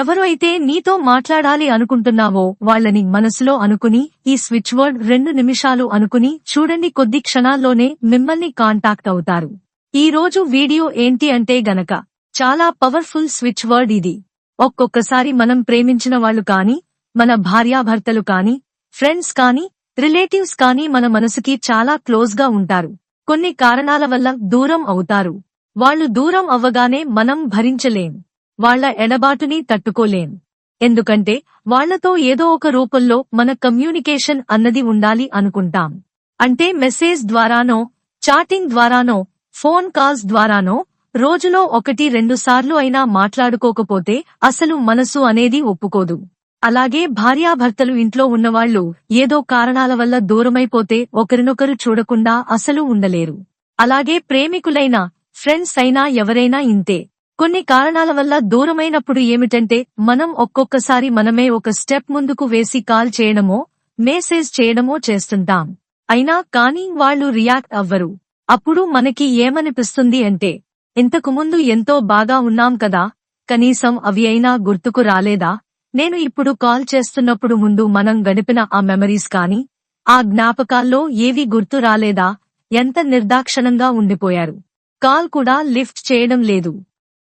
ఎవరు అయితే నీతో మాట్లాడాలి అనుకుంటున్నావో వాళ్ళని మనసులో అనుకుని ఈ స్విచ్ వర్డ్ రెండు నిమిషాలు అనుకుని చూడండి కొద్ది క్షణాల్లోనే మిమ్మల్ని కాంటాక్ట్ అవుతారు. ఈ రోజు వీడియో ఏంటి అంటే గనక చాలా పవర్ఫుల్ స్విచ్ వర్డ్ ఇది. ఒక్కొక్కసారి మనం ప్రేమించిన వాళ్ళు కాని మన భార్యాభర్తలు కాని ఫ్రెండ్స్ కాని రిలేటివ్స్ కాని మన మనసుకి చాలా క్లోజ్గా ఉంటారు. కొన్ని కారణాల వల్ల దూరం అవుతారు. వాళ్ళు దూరం అవ్వగానే మనం భరించలేం. వాళ్ళ ఎడబాటుని తట్టుకోలేం. ఎందుకంటే వాళ్ళతో ఏదో ఒక రూపంలో మన కమ్యూనికేషన్ అన్నది ఉండాలి అనుకుంటాం. అంటే మెసేజ్ ద్వారానో చాటింగ్ ద్వారానో ఫోన్ కాల్స్ ద్వారానో రోజులో ఒకటి రెండుసార్లు అయినా మాట్లాడుకోకపోతే అసలు మనసు అనేది ఒప్పుకోదు. అలాగే భార్యాభర్తలు ఇంట్లో ఉన్నవాళ్ళు ఏదో కారణాల వల్ల దూరమైపోతే ఒకరినొకరు చూడకుండా అసలు ఉండలేరు. అలాగే ప్రేమికులైనా ఫ్రెండ్స్ అయినా ఎవరైనా ఇంతే. కొన్ని కారణాల వల్ల దూరమైనప్పుడు ఏమిటంటే మనం ఒక్కొక్కసారి మనమే ఒక స్టెప్ ముందుకు వేసి కాల్ చేయడమో మెసేజ్ చేయడమో చేస్తుంటాం. అయినా కానీ వాళ్ళు రియాక్ట్ అవ్వరు. అప్పుడు మనకి ఏమనిపిస్తుంది అంటే ఇంతకుముందు ఎంతో బాగా ఉన్నాం కదా కనీసం అవి అయినా గుర్తుకు రాలేదా? నేను ఇప్పుడు కాల్ చేస్తున్నప్పుడు ముందు మనం గడిపిన ఆ మెమరీస్ కాని ఆ జ్ఞాపకాల్లో ఏవి గుర్తు రాలేదా? ఎంత నిర్దాక్షణంగా ఉండిపోయారు? కాల్ కూడా లిఫ్ట్ చేయడం లేదు.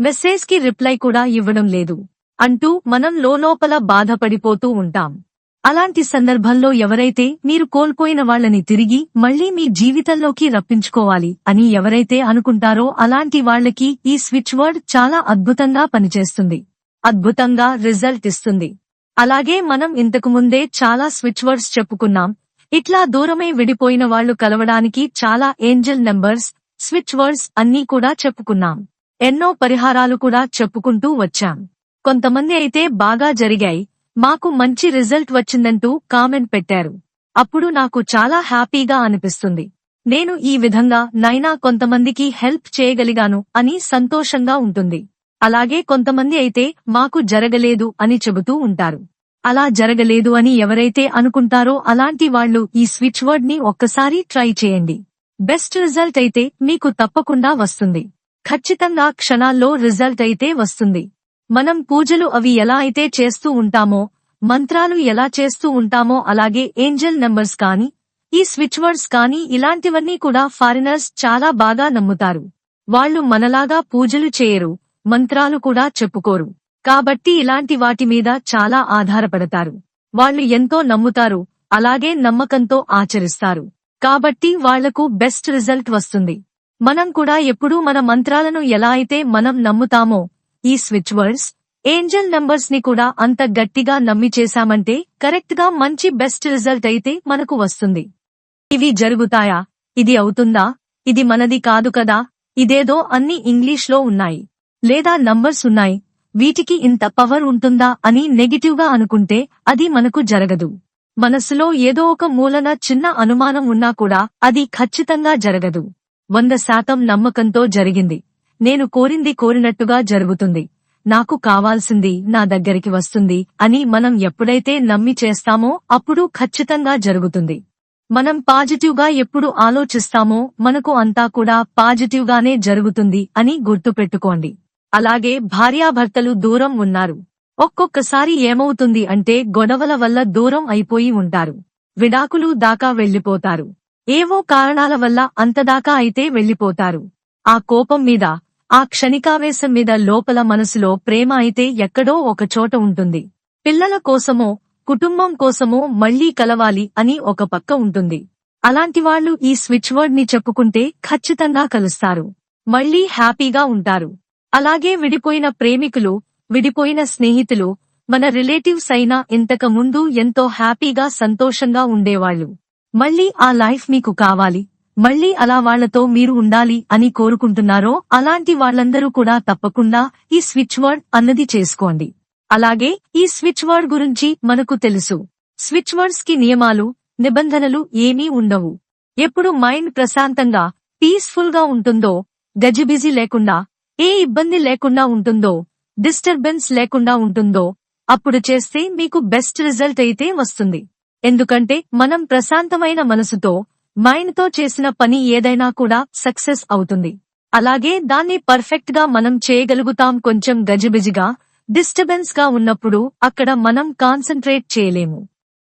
మెసేజ్కి రిప్లై కూడా ఇవ్వడం లేదు. అంటూ మనం లోలోపల బాధపడిపోతూ ఉంటాం. అలాంటి సందర్భంలో ఎవరైతే మీరు కోల్పోయిన వాళ్ళని తిరిగి మళ్ళీ మీ జీవితంలోకి రప్పించుకోవాలి అని ఎవరైతే అనుకుంటారో అలాంటి వాళ్ళకి ఈ స్విచ్ వర్డ్ చాలా అద్భుతంగా పనిచేస్తుంది. అద్భుతంగా రిజల్ట్ ఇస్తుంది. అలాగే మనం ఇంతకు ముందే చాలా స్విచ్ వర్డ్స్ చెప్పుకున్నాం. ఇట్లా దూరమై విడిపోయిన వాళ్ళు కలవడానికి చాలా ఏంజల్ నెంబర్స్ స్విచ్ వర్డ్స్ అన్నీ కూడా చెప్పుకున్నాం. ఎన్నో పరిహారాలు కూడా చెప్పుకుంటూ వచ్చాం. కొంతమంది అయితే బాగా జరిగాయి. మాకు మంచి రిజల్ట్ వచ్చిందంటూ కామెంట్ పెట్టారు. అప్పుడు నాకు చాలా హ్యాపీగా అనిపిస్తుంది. నేను ఈ విధంగా నైనా కొంతమందికి హెల్ప్ చేయగలిగాను అని సంతోషంగా ఉంటుంది. అలాగే కొంతమంది అయితే మాకు జరగలేదు అని చెబుతూ ఉంటారు. అలా జరగలేదు అని ఎవరైతే అనుకుంటారో అలాంటి వాళ్ళు ఈ స్విచ్ వర్డ్ని ఒక్కసారి ట్రై చేయండి. బెస్ట్ రిజల్ట్ అయితే మీకు తప్పకుండా వస్తుంది. ఖచ్చితంగా క్షణాల్లో రిజల్ట్ అయితే వస్తుంది. మనం పూజలు అవి ఎలా అయితే చేస్తూ ఉంటామో మంత్రాలు ఎలా చేస్తూ ఉంటామో అలాగే ఏంజల్ నెంబర్స్ కానీ ఈ స్విచ్ వర్డ్స్ కానీ ఇలాంటివన్నీ కూడా ఫారినర్స్ చాలా బాగా నమ్ముతారు. వాళ్ళు మనలాగా పూజలు చేయరు మంత్రాలు కూడా చెప్పుకోరు. కాబట్టి ఇలాంటి వాటి మీద చాలా ఆధారపడతారు. వాళ్ళు ఎంతో నమ్ముతారు అలాగే నమ్మకంతో ఆచరిస్తారు. కాబట్టి వాళ్ళకు బెస్ట్ రిజల్ట్ వస్తుంది. మనం కూడా ఎప్పుడూ మన మంత్రాలను ఎలా అయితే మనం నమ్ముతామో ఈ స్విచ్ వర్డ్స్ ఏంజల్ నంబర్స్ని కూడా అంత గట్టిగా నమ్మి చేశామంటే కరెక్ట్గా మంచి బెస్ట్ రిజల్ట్ అయితే మనకు వస్తుంది. ఇవి జరుగుతాయా? ఇది అవుతుందా? ఇది మనది కాదు కదా? ఇదేదో అన్ని ఇంగ్లీష్లో ఉన్నాయి. లేదా నంబర్స్ ఉన్నాయి. వీటికి ఇంత పవర్ ఉంటుందా అని నెగిటివ్గా అనుకుంటే అది మనకు జరగదు. మనసులో ఏదో ఒక మూలన చిన్న అనుమానం ఉన్నా కూడా అది ఖచ్చితంగా జరగదు. వంద శాతం నమ్మకంతో జరిగింది. నేను కోరింది కోరినట్టుగా జరుగుతుంది. నాకు కావాల్సింది నా దగ్గరికి వస్తుంది అని మనం ఎప్పుడైతే నమ్మి చేస్తామో అప్పుడు ఖచ్చితంగా జరుగుతుంది. మనం పాజిటివ్గా ఎప్పుడు ఆలోచిస్తామో మనకు అంతా కూడా పాజిటివ్ గానే జరుగుతుంది అని గుర్తుపెట్టుకోండి. అలాగే భార్యాభర్తలు దూరం ఉన్నారు. ఒక్కొక్కసారి ఏమవుతుంది అంటే గొడవల వల్ల దూరం అయిపోయి ఉంటారు. విడాకులు దాకా వెళ్ళిపోతారు ఏవో కారణాల వల్ల అంతదాకా అయితే వెళ్ళిపోతారు ఆ కోపం మీద ఆ క్షణికావేశం మీద లోపల మనసులో ప్రేమ అయితే ఎక్కడో ఒక చోట ఉంటుంది. పిల్లల కోసమో కుటుంబం కోసమో మళ్ళీ కలవాలి అని ఒక పక్క ఉంటుంది. అలాంటి వాళ్ళు ఈ స్విచ్ వర్డ్ని చెప్పుకుంటే ఖచ్చితంగా కలుస్తారు. మళ్ళీ హ్యాపీగా ఉంటారు. అలాగే విడిపోయిన ప్రేమికులు విడిపోయిన స్నేహితులు మన రిలేటివ్స్ అయినా ఇంతకముందు ఎంతో హ్యాపీగా సంతోషంగా ఉండేవాళ్ళు మళ్ళీ ఆ లైఫ్ మీకు కావాలి. మళ్ళీ అలా వాళ్ళతో మీరు ఉండాలి అని కోరుకుంటున్నారో అలాంటి వాళ్ళందరూ కూడా తప్పకుండా ఈ స్విచ్ వర్డ్ అన్నది చేసుకోండి. అలాగే ఈ స్విచ్ వర్డ్ గురించి మనకు తెలుసు. స్విచ్ వర్డ్స్కి నియమాలు నిబంధనలు ఏమీ ఉండవు. ఎప్పుడు మైండ్ ప్రశాంతంగా పీస్ఫుల్గా ఉంటుందో గజిబిజి లేకుండా ఏ ఇబ్బంది లేకుండా ఉంటుందో డిస్టర్బెన్స్ లేకుండా ఉంటుందో అప్పుడు చేస్తే మీకు బెస్ట్ రిజల్ట్ అయితే వస్తుంది. ఎందుకంటే మనం ప్రశాంతమైన మనసుతో మైండ్తో చేసిన పని ఏదైనా కూడా సక్సెస్ అవుతుంది. అలాగే దాన్ని పర్ఫెక్ట్గా మనం చేయగలుగుతాం కొంచెం గజిబిజిగా డిస్టర్బెన్స్గా ఉన్నప్పుడు అక్కడ మనం కాన్సన్ట్రేట్ చేయలేము.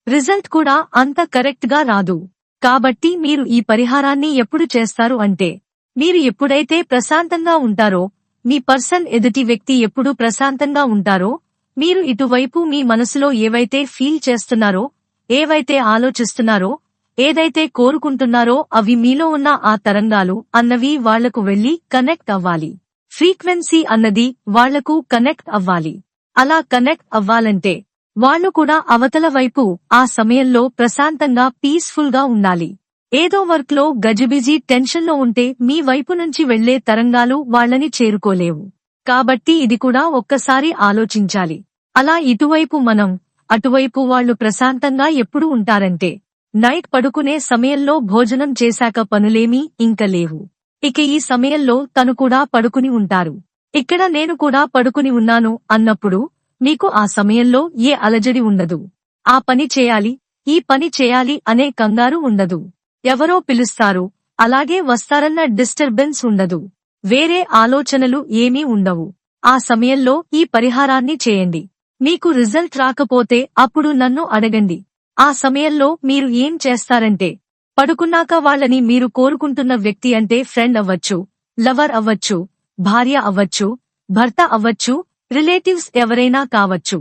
రిజల్ట్ కూడా అంత కరెక్ట్గా రాదు. కాబట్టి మీరు ఈ పరిహారాన్ని ఎప్పుడు చేస్తారు అంటే మీరు ఎప్పుడైతే ప్రశాంతంగా ఉంటారో మీ పర్సన్ ఎదుటి వ్యక్తి ఎప్పుడు ప్రశాంతంగా ఉంటారో మీరు ఇటువైపు మీ మనసులో ఏవైతే ఫీల్ చేస్తున్నారో ఏవైతే ఆలోచిస్తున్నారో ఏదైతే కోరుకుంటున్నారో అవి మీలో ఉన్న ఆ తరంగాలు అన్నవి వాళ్ళకు వెళ్ళి కనెక్ట్ అవ్వాలి. ఫ్రీక్వెన్సీ అన్నది వాళ్ళకు కనెక్ట్ అవ్వాలి. అలా కనెక్ట్ అవ్వాలంటే వాళ్ళు కూడా అవతల వైపు ఆ సమయంలో ప్రశాంతంగా పీస్ఫుల్గా ఉండాలి. ఏదో వర్క్లో గజిబిజి టెన్షన్లో ఉంటే మీ వైపు నుంచి వెళ్ళే తరంగాలు వాళ్ళని చేరుకోలేవు. కాబట్టి ఇది కూడా ఒక్కసారి ఆలోచించాలి. అలా ఇటువైపు మనం అటువైపు వాళ్ళు ప్రశాంతంగా ఎప్పుడు ఉంటారంటే. నైట్ పడుకునే సమయంలో భోజనం చేశాక పనులేమీ ఇంక లేవు. ఇక ఈ సమయంలో తను కూడా పడుకుని ఉంటారు. ఇక్కడ నేను కూడా పడుకుని ఉన్నాను అన్నప్పుడు మీకు ఆ సమయంలో ఏ అలజడి ఉండదు. ఆ పని చేయాలి ఈ పని చేయాలి అనే కంగారు ఉండదు. ఎవరో పిలుస్తారు అలాగే వస్తారన్న డిస్టర్బెన్స్ ఉండదు. వేరే ఆలోచనలు ఏమీ ఉండవు. ఆ సమయంలో ఈ పరిహారాన్ని చేయండి. మీకు రిజల్ట్ రాకపోతే అప్పుడు నన్ను అడగండి. ఆ సమయంలో మీరు ఏం చేస్తారంటే పడుకున్నాక వాళ్ళని మీరు కోరుకుంటున్న వ్యక్తి అంటే ఫ్రెండ్ అవ్వచ్చు లవర్ అవ్వచ్చు భార్య అవ్వచ్చు భర్త అవ్వచ్చు రిలేటివ్స్ ఎవరైనా కావచ్చు.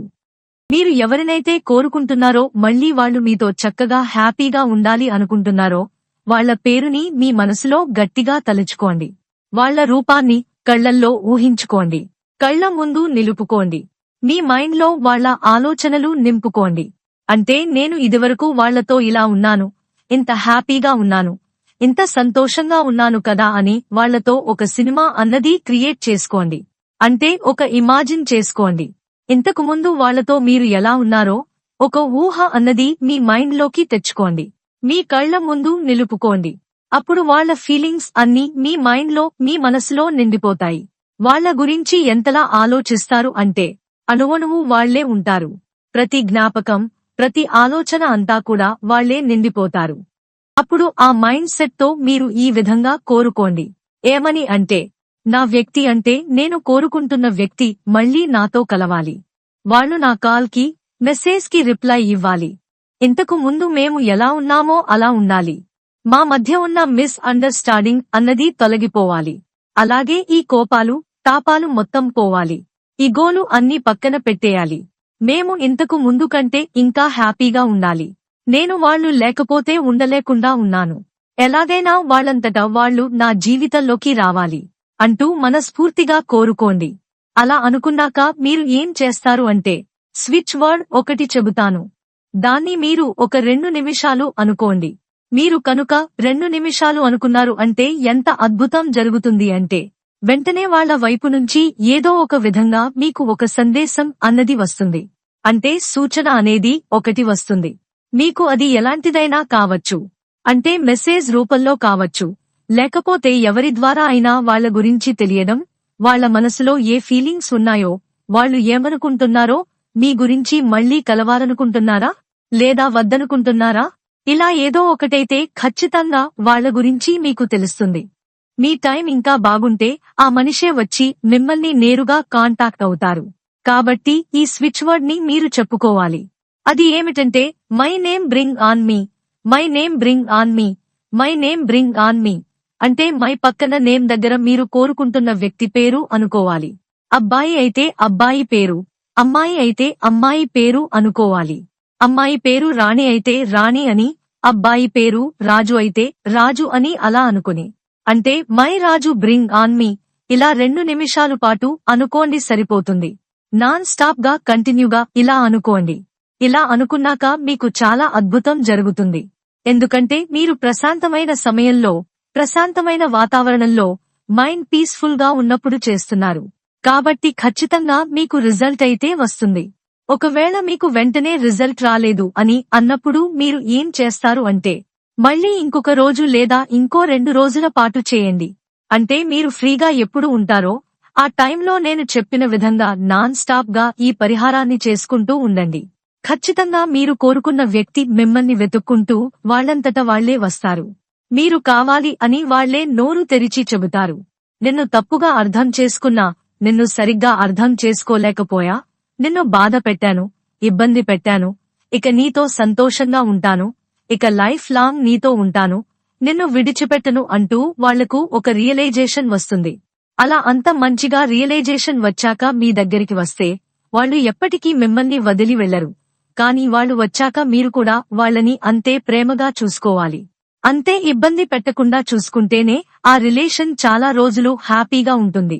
మీరు ఎవరినైతే కోరుకుంటున్నారో మళ్ళీ వాళ్ళు మీతో చక్కగా హ్యాపీగా ఉండాలి అనుకుంటున్నారో వాళ్ళ పేరుని మీ మనసులో గట్టిగా తలుచుకోండి. వాళ్ళ రూపాన్ని కళ్ళల్లో ఊహించుకోండి. కళ్ళ ముందు నిలుపుకోండి. మీ మైండ్లో వాళ్ళ ఆలోచనలు నింపుకోండి. అంటే నేను ఇదివరకు వాళ్ళతో ఇలా ఉన్నాను ఇంత హ్యాపీగా ఉన్నాను ఇంత సంతోషంగా ఉన్నాను కదా అని వాళ్ళతో ఒక సినిమా అన్నది క్రియేట్ చేసుకోండి. అంటే ఒక ఇమాజిన్ చేసుకోండి. ఇంతకు ముందు వాళ్ళతో మీరు ఎలా ఉన్నారో ఒక ఊహ అన్నది మీ మైండ్లోకి తెచ్చుకోండి. మీ కళ్ళ ముందు నిలుపుకోండి. అప్పుడు వాళ్ళ ఫీలింగ్స్ అన్నీ మీ మైండ్లో మీ మనసులో నిండిపోతాయి. వాళ్ళ గురించి ఎంతలా ఆలోచిస్తారు అంటే అణువణువు వాళ్ళే ఉంటారు. ప్రతి జ్ఞాపకం ప్రతి ఆలోచన అంతా కూడా వాళ్ళే నిండిపోతారు. అప్పుడు ఆ మైండ్ సెట్తో మీరు ఈ విధంగా కోరుకోండి. ఏమని అంటే నా వ్యక్తి అంటే నేను కోరుకుంటున్న వ్యక్తి మళ్ళీ నాతో కలవాలి. వాళ్ళు నా కాల్కి మెసేజ్కి రిప్లై ఇవ్వాలి. ఇంతకు ముందు మేము ఎలా ఉన్నామో అలా ఉండాలి. మా మధ్య ఉన్న మిస్ అండర్స్టాండింగ్ అన్నది తొలగిపోవాలి. అలాగే ఈ కోపాలు తాపాలు మొత్తం పోవాలి. ఇగోలు అన్ని పక్కన పెట్టేయాలి. మేము ఇంతకు ముందు కంటే ఇంకా హ్యాపీగా ఉండాలి. నేను వాళ్ళు లేకపోతే ఉండలేకుండా ఉన్నాను. ఎలాగైనా వాళ్ళంతటా వాళ్ళు నా జీవితంలోకి రావాలి అంటూ మనస్ఫూర్తిగా కోరుకోండి. అలా అనుకున్నాక మీరు ఏం చేస్తారు అంటే స్విచ్ వర్డ్ ఒకటి చెబుతాను. దాన్ని మీరు ఒక రెండు నిమిషాలు అనుకోండి. మీరు కనుక రెండు నిమిషాలు అనుకున్నారు అంటే ఎంత అద్భుతం జరుగుతుంది అంటే వెంటనే వాళ్ళ వైపు నుంచి ఏదో ఒక విధంగా మీకు ఒక సందేశం అన్నది వస్తుంది. అంటే సూచన అనేది ఒకటి వస్తుంది. మీకు అది ఎలాంటిదైనా కావచ్చు. అంటే మెసేజ్ రూపంలో కావచ్చు. లేకపోతే ఎవరి ద్వారా అయినా వాళ్ళ గురించి తెలియడం వాళ్ళ మనసులో ఏ ఫీలింగ్స్ ఉన్నాయో వాళ్ళు ఏమనుకుంటున్నారో మీ గురించి మళ్ళీ కలవాలనుకుంటున్నారా లేదా వద్దనుకుంటున్నారా? ఇలా ఏదో ఒకటైతే ఖచ్చితంగా వాళ్ళ గురించి మీకు తెలుస్తుంది. మీ టైం ఇంకా బాగుంటే ఆ మనిషే వచ్చి మిమ్మల్ని నేరుగా కాంటాక్ట్ అవుతారు. కాబట్టి ఈ స్విచ్ వర్డ్ని మీరు చెప్పుకోవాలి. అది ఏమిటంటే my name bring on me my name bring on me my name bring on me అంటే మై పక్కన నేమ్ దగ్గర మీరు కోరుకుంటున్న వ్యక్తి పేరు అనుకోవాలి. అబ్బాయి అయితే అబ్బాయి పేరు. అమ్మాయి అయితే అమ్మాయి పేరు అనుకోవాలి. అమ్మాయి పేరు రాణి అయితే రాణి అని అబ్బాయి పేరు రాజు అయితే రాజు అని అలా అనుకుని. అంటే my Raju bring on me. ఇలా రెండు నిమిషాలు పాటు అనుకోండి సరిపోతుంది. నాన్ స్టాప్గా కంటిన్యూగా ఇలా అనుకోండి. ఇలా అనుకున్నాక మీకు చాలా అద్భుతం జరుగుతుంది. ఎందుకంటే మీరు ప్రశాంతమైన సమయంలో ప్రశాంతమైన వాతావరణంలో మైండ్ పీస్ఫుల్గా ఉన్నప్పుడు చేస్తున్నారు. కాబట్టి ఖచ్చితంగా మీకు రిజల్ట్ అయితే వస్తుంది. ఒకవేళ మీకు వెంటనే రిజల్ట్ రాలేదు అని అన్నప్పుడు మీరు ఏం చేస్తారు అంటే మళ్ళీ ఇంకొక రోజు లేదా ఇంకో రెండు రోజుల పాటు చేయండి. అంటే మీరు ఫ్రీగా ఎప్పుడు ఉంటారో ఆ టైంలో నేను చెప్పిన విధంగా నాన్ స్టాప్గా ఈ పరిహారాన్ని చేసుకుంటూ ఉండండి. ఖచ్చితంగా మీరు కోరుకున్న వ్యక్తి మిమ్మల్ని వెతుక్కుంటూ వాళ్ళంతట వాళ్ళే వస్తారు. మీరు కావాలి అని వాళ్ళే నోరు తెరిచి చెబుతారు. నిన్ను తప్పుగా అర్థం చేసుకున్నా నిన్ను సరిగ్గా అర్థం చేసుకోలేకపోయా నిన్ను బాధ పెట్టాను ఇబ్బంది పెట్టాను ఇక నీతో సంతోషంగా ఉంటాను ఇక లైఫ్ లాంగ్ నీతో ఉంటాను నిన్ను విడిచిపెట్టను అంటూ వాళ్ళకు ఒక రియలైజేషన్ వస్తుంది. అలా అంత మంచిగా రియలైజేషన్ వచ్చాక మీ దగ్గరికి వస్తే వాళ్ళు ఎప్పటికీ మిమ్మల్ని వదిలి వెళ్ళరు కాని వాళ్ళు వచ్చాక మీరు కూడా వాళ్ళని అంతే ప్రేమగా చూసుకోవాలి. అంతే ఇబ్బంది పెట్టకుండా చూసుకుంటేనే ఆ రిలేషన్ చాలా రోజులు హ్యాపీగా ఉంటుంది.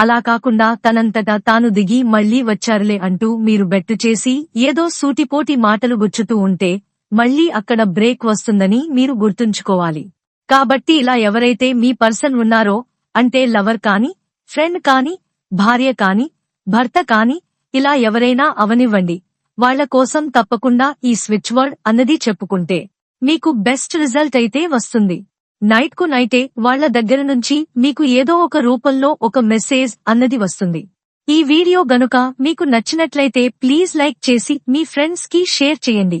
అలా కాకుండా తనంతటా తాను దిగి మళ్ళీ వచ్చారులే అంటూ మీరు బెట్టు చేసి ఏదో సూటిపోటి మాటలు గుచ్చుతూ ఉంటే మళ్ళీ అక్కడ బ్రేక్ వస్తుందని మీరు గుర్తుంచుకోవాలి. కాబట్టి ఇలా ఎవరైతే మీ పర్సన్ ఉన్నారో అంటే లవర్ కాని ఫ్రెండ్ కాని భార్య కాని భర్త కాని ఇలా ఎవరైనా అవనివ్వండి. వాళ్ళ కోసం తప్పకుండా ఈ స్విచ్ వర్డ్ అన్నది చెప్పుకుంటే మీకు బెస్ట్ రిజల్ట్ అయితే వస్తుంది. నైట్కు నైటే వాళ్ళ దగ్గర నుంచి మీకు ఏదో ఒక రూపంలో ఒక మెసేజ్ అన్నది వస్తుంది. ఈ వీడియో గనుక మీకు నచ్చినట్లయితే ప్లీజ్ లైక్ చేసి మీ ఫ్రెండ్స్కి షేర్ చేయండి.